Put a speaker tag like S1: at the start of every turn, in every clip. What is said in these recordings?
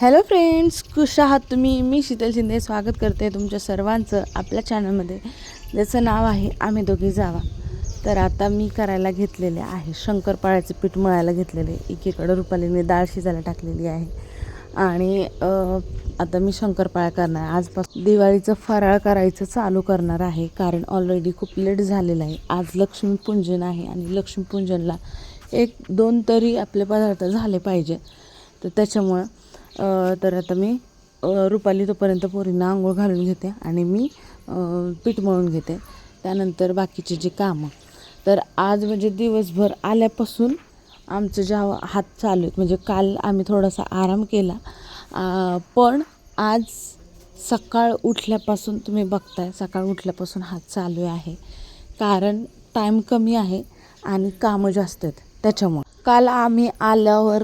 S1: Hello friends खुश आहात तुम्ही? मी शीतल शिंदे. स्वागत करते तुमच्या सर्वांचं आपल्या चॅनलमध्ये ज्याचं नाव आहे आम्ही दोघी जावा. तर आता मी करायला घेतलेले आहे शंकरपाळ्याचं पीठ मळायला घेतलेले. एकीकडं रुपालीने डाळ शिजायला टाकलेली आहे. आणि आता मी शंकरपाळ्या करणार आजपासून दिवाळीचं फराळ करायचं चालू करणार आहे कारण ऑलरेडी खूप लेट झालेलं आहे. आज लक्ष्मीपूजन आहे आणि लक्ष्मीपूजनला एक दोन तरी आपले पदार्थ झाले पाहिजे. तर त्याच्यामुळं तर आता मी रुपाली तोपर्यंत पोरींना आंघोळ घालून घेते आणि मी पीठ मळून घेते. त्यानंतर बाकीचे जे कामं. तर आज म्हणजे दिवसभर आल्यापासून आमचं ज्या हात चालू आहेत म्हणजे काल आम्ही थोडासा आराम केला. पण आज सकाळ उठल्यापासून तुम्ही बघताय सकाळ उठल्यापासून हात चालू आहे. कारण टाईम कमी आहे आणि कामं जास्त आहेत त्याच्यामुळं. काल आम्ही आल्यावर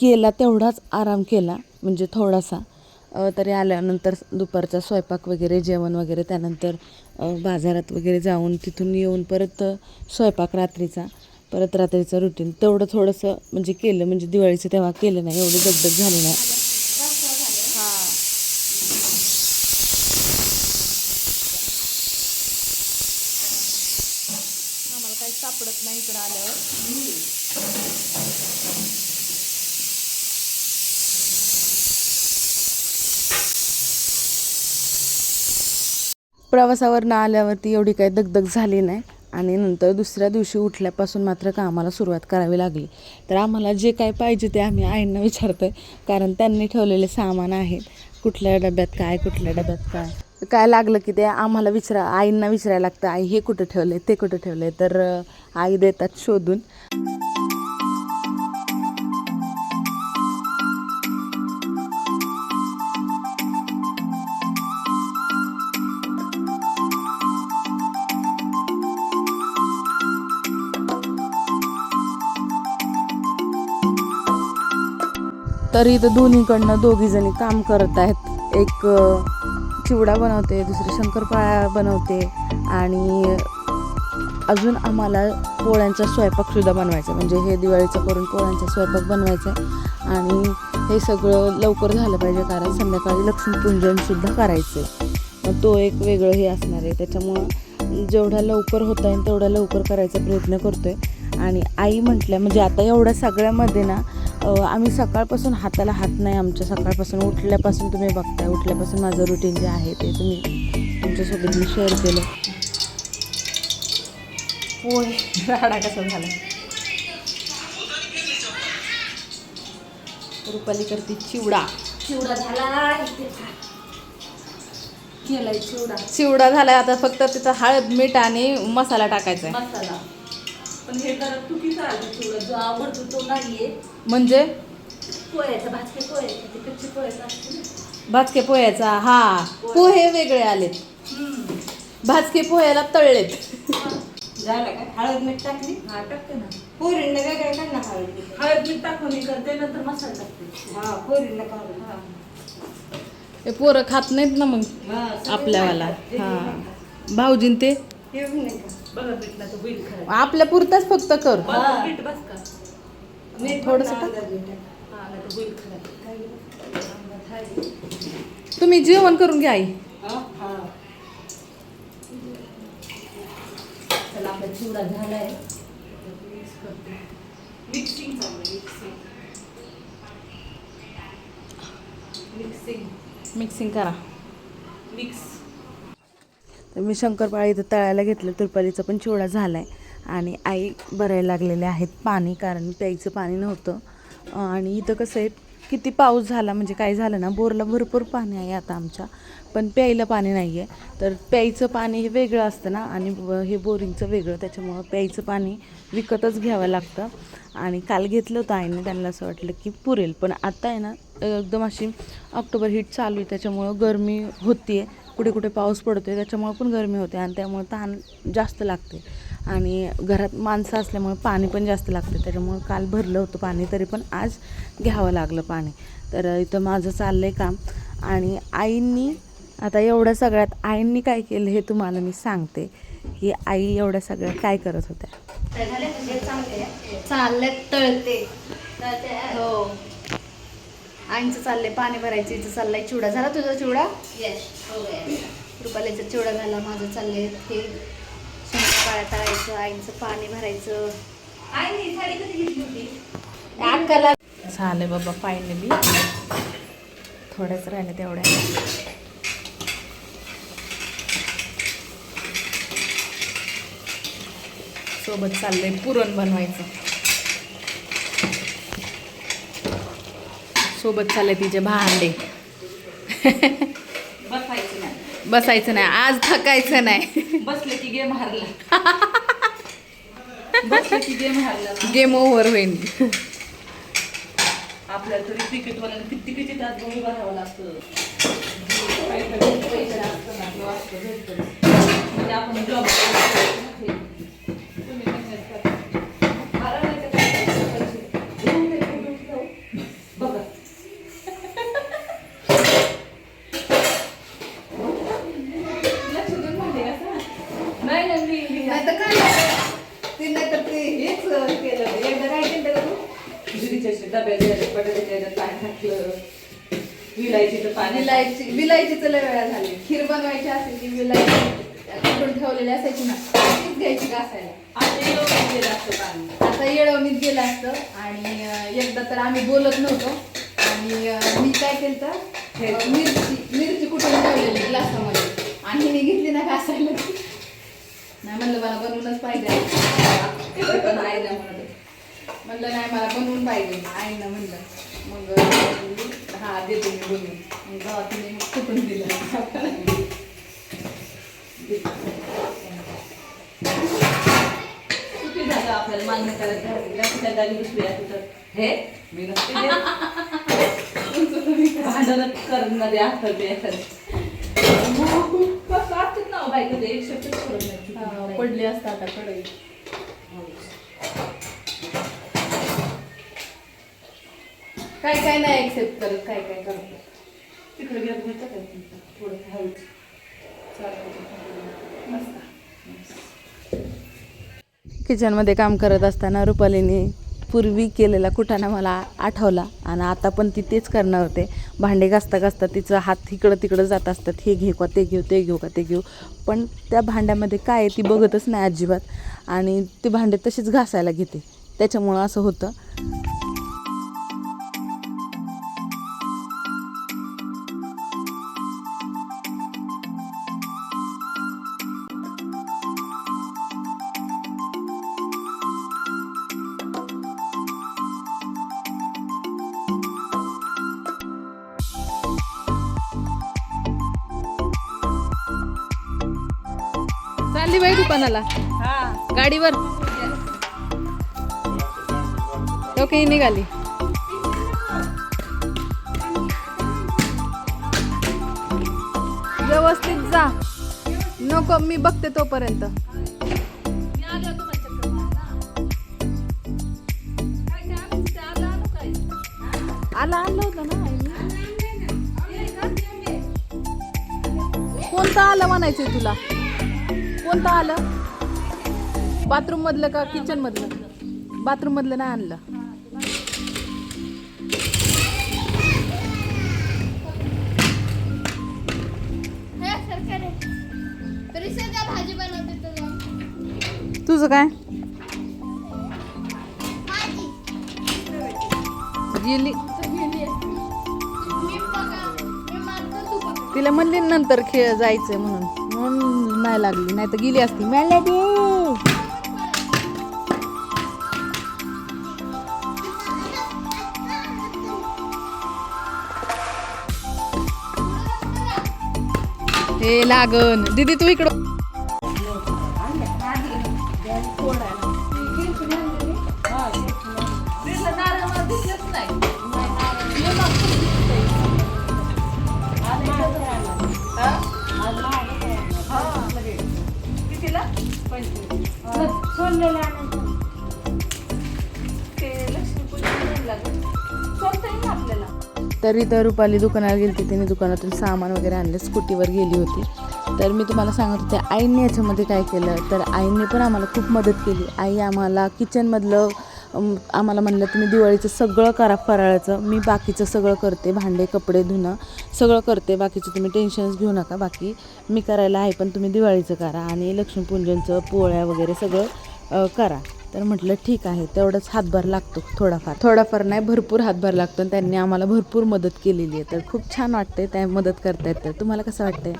S1: केला तेवढाच आराम केला म्हणजे थोडासा. तरी आल्यानंतर दुपारचा स्वयंपाक वगैरे जेवण वगैरे त्यानंतर बाजारात वगैरे जाऊन तिथून येऊन परत स्वयंपाक रात्रीचा परत रात्रीचं रुटीन तेवढं थोडंसं म्हणजे केलं म्हणजे दिवाळीचं तेव्हा केलं नाही एवढी दगदग झाली नाही. आम्हाला काही सापडत नाही इकडं आल्यावर. प्रवासावर ना आल्यावरती एवढी काही दगदग झाली नाही. आणि नंतर दुसऱ्या दिवशी उठल्यापासून मात्र कामाला सुरुवात करावी लागली. तर आम्हाला जे काय पाहिजे ते आम्ही आईंना विचारतोय. कारण त्यांनी ठेवलेले सामान आहेत. कुठल्या डब्यात काय कुठल्या डब्यात काय? काय लागलं की ते आम्हाला विचारा आईंना विचारायला लागतं आई हे कुठं ठेवले ते कुठं ठेवले तर आई देतात शोधून. तरी इथं दोन्हीकडनं दोघी जणी काम करत आहेत. एक चिवडा बनवते दुसरी शंकरपाळ्या बनवते आणि अजून आम्हाला पोळ्यांचा स्वयंपाकसुद्धा बनवायचा आहे. म्हणजे हे दिवाळीचं करून पोळ्यांचा स्वयंपाक बनवायचा आहे. आणि हे सगळं लवकर झालं पाहिजे कारण संध्याकाळी लक्ष्मीपूजनसुद्धा करायचं आहे. मग तो एक वेगळं हे असणार आहे. त्याच्यामुळं जेवढा लवकर होता येईल तेवढा लवकर करायचा प्रयत्न करतो आहे आणि आई म्हटल्या म्हणजे आता एवढ्या सगळ्यामध्ये ना आम्ही सकाळपासून हाताला हात नाही आमच्या सकाळपासून उठल्यापासून तुम्ही बघताय उठल्यापासून माझं रुटीन जे आहे ते तुम्ही तुमच्यासोबत मी शेअर केलं. पोहे राडा कसा झाला? रुपाली करते चिवडा.
S2: चिवडा झाला इथे. केलाय चिवडा.
S1: चिवडा झालाय आता फक्त तिथं हळद मीठ आणि मसाला टाकायचा आहे
S2: मसाला. पण हे जरा चुकीचं आलं चिवडा जो आवडतो तो नाहीये.
S1: म्हणजे?
S2: पोह्याचा भाजके पोह्याचा ते कच्चे पोह्याचा असते ना.
S1: भाजके पोह्याचा हा. पोहे वेगळे आलेत.
S2: हम्म.
S1: भाजके पोह्याला तळलेत.
S2: झालं काय हळद मीठ टाकली? हा टाकते ना. पोरींना काय काय टाक ना हळद मीठ. हळद मीठ टाकून हे करते नंतर मसाला टाकते. हा पोरींना काढून हा.
S1: हे पोरं खात नाहीत ना मग
S2: हा, सगळे
S1: आपल्यावाला.
S2: खातात.
S1: हा. भाऊजीन ते
S2: बी नाही का? बघा पीठला तो होईल खरं.
S1: आपल्या पुरताच फक्त कर.
S2: बघा पीठ बस का? मीठ
S1: थोडंसं टाक.
S2: हा होईल खरं.
S1: तुम्ही जेवण करून घ्या आई.
S2: हा? हा. चला आपला चिवडा झालाय. मिक्सिंग चालू मिक्सिंग. मिक्सिंग.
S1: मिक्सिंग करा.
S2: मिक्स.
S1: तर मी शंकरपाळी इथं तळायला घेतलं तुरपालीचा पण चिवडा झाला आहे आणि आई भरायला लागलेले आहेत पाणी कारण प्यायचं पाणी नव्हतं. आणि इथं कसं आहे किती पाऊस झाला म्हणजे काय झालं ना बोरला भरपूर पाणी आहे आता आमच्या. पण प्यायला पाणी नाही आहे तर प्यायचं पाणी हे वेगळं असतं ना आणि हे बोरिंगचं वेगळं त्याच्यामुळं प्यायचं पाणी विकतच घ्यावं लागतं. आणि काल घेतलं होतं आईने त्यांना असं वाटलं की पुरेल. पण आता आहे ना एकदम अशी ऑक्टोबर हीट चालू आहे त्याच्यामुळं गरमी होती आहे कुठे कुठे पाऊस पडतो आहे त्याच्यामुळं पण गरमी होते आणि त्यामुळं तहान जास्त लागते. आणि घरात माणसं असल्यामुळे पाणी पण जास्त लागते त्याच्यामुळं काल भरलं होतं पाणी तरी पण आज घ्यावं लागलं पाणी. तर इथं माझं चाललं आहे काम आणि आईंनी आता एवढ्या सगळ्यात आईंनी काय केलं हे तुम्हाला मी सांगते. की आई एवढ्या सगळ्या काय करत होत्या?
S2: चालले तळते.
S1: हो.
S3: आईचं चाललंय पाणी भरायचं इथं चाललाय चिवडा. झाला तुझा चिवडा? रुपालीचा चिवडा झाला माझं चाललंय हे. शंकरपाळ्या तळायचं आईचं पाणी भरायचं. अक्काला
S1: झाले बाबा फायनली थोड्याच राहिल्या तेवढ्या. सोबत चाललंय पुरण बनवायचं. सोबत चाललंय तिचे भांडे.
S2: बसायचं नाही.
S1: बसायचं नाही. आज थकायचं नाही.
S2: बसले की गेम हारला. बसले की गेम हारला ना.
S1: गेम ओव्हर होईल.
S2: आपल्याला तरी तिकीट वाल्याला किती किती तास बघून भरावं लागतं. म्हणजे आपण जॉब बघा लक्ष देऊन म्हणते का असं? नाही नाही मी मी
S3: नाही तर काय ते नाही तर ते हेच केलं एकदा काय केलं तू
S2: दुधीच्या डब्यात दिले, बटाट्याच्या काय घातलं विलायचीचं पाणी.
S3: विलायची विलायचीचं लय वेळा झाली. खीर बनवायची असेल की विलायची कुठून ठेवलेली असायची ना तीच घ्यायची घासायला.
S2: आता एवढं गेलं असतं पाणी.
S3: आता येळवणीत गेलं असतं आणि एकदा तर आम्ही बोलत नव्हतो. आणि मी काय केलं तर मिरची मिरची कुठून ठेवलेली ग्लासामध्ये. आणि हिने घेतली ना घासायला. नाही म्हणलं मला बनवूनच पाहिजे
S2: पण आहे ना म्हणत
S3: म्हणलं नाही मला बनवून पाहिजे. आईनं म्हणलं. मग हा देते मी बनवून. मग जेव्हा तिने मग कुठून दिलं?
S2: चुकी झालं आपल्याला मान्य करायचं. त्या जागी दुसरी आहे तर हे? मी नसते. भांडणच करणारे असतात ते असतात
S3: पडली असतं आता कढई काय काय नाही एक्सेप्ट करत काय काय करत
S2: तिकडे गेलं तर काय थोडं हळूच.
S1: किचनमध्ये काम करत असताना रुपालीने पूर्वी केलेला कुटाणा मला आठवला आणि आता पण ती तेच करणार होते. भांडे घासता घासता तिचं हात इकडं तिकडं जात असतात. हे घेऊ का ते घेऊ ते घेऊ का ते घेऊ. पण त्या भांड्यामध्ये काय आहे ती बघतच नाही अजिबात. आणि ते भांडे तशीच घासायला घेते. त्याच्यामुळं असं होतं. चालली बाई दुकानाला. गाडीवर. ओके निघाली. व्यवस्थित जा. नको मी बघते तोपर्यंत. आला आणलं होतं ना. कोणतं आलं म्हणायचंय तुला? कोणतं आलं? बाथरूम मधलं का किचन मधलं? बाथरूम मधलं नाही आणलं.
S3: भाजी बनवते
S1: तुझं काय? गेली. तिला म्हणली नंतर खेळ जायचंय म्हणून. म्हणून नाही लागली नाही तर गेली असती. मला दे. हे लागन. दीदी तू इकडं.
S2: कितीला ते लक्ष्मीपूजन लागेल. सोडता येईल ना आपल्याला.
S1: तरी तर रुपाली दुकानाला गेली होती तिने दुकानातून सामान वगैरे आणलं स्कूटीवर गेली होती. तर मी तुम्हाला सांगत होते आईने याच्यामध्ये काय केलं? तर आईने पण आम्हाला खूप मदत केली. आई आम्हाला किचनमधलं आम्हाला म्हणलं तुम्ही दिवाळीचं सगळं करा फराळाचं. मी बाकीचं सगळं करते भांडे कपडे धुणं सगळं करते. बाकीचं तुम्ही टेन्शन्स घेऊ नका. बाकी मी करायला आहे पण तुम्ही दिवाळीचं करा आणि लक्ष्मीपूजनचं पोळ्या वगैरे सगळं करा. तर म्हटलं ठीक आहे. तेवढंच हातभार लागतो थोडाफार. थोडाफार नाही भरपूर हातभार लागतो आणि त्यांनी आम्हाला भरपूर मदत केलेली आहे. तर खूप छान वाटते त्या मदत करतायत. तर तुम्हाला कसं वाटतंय?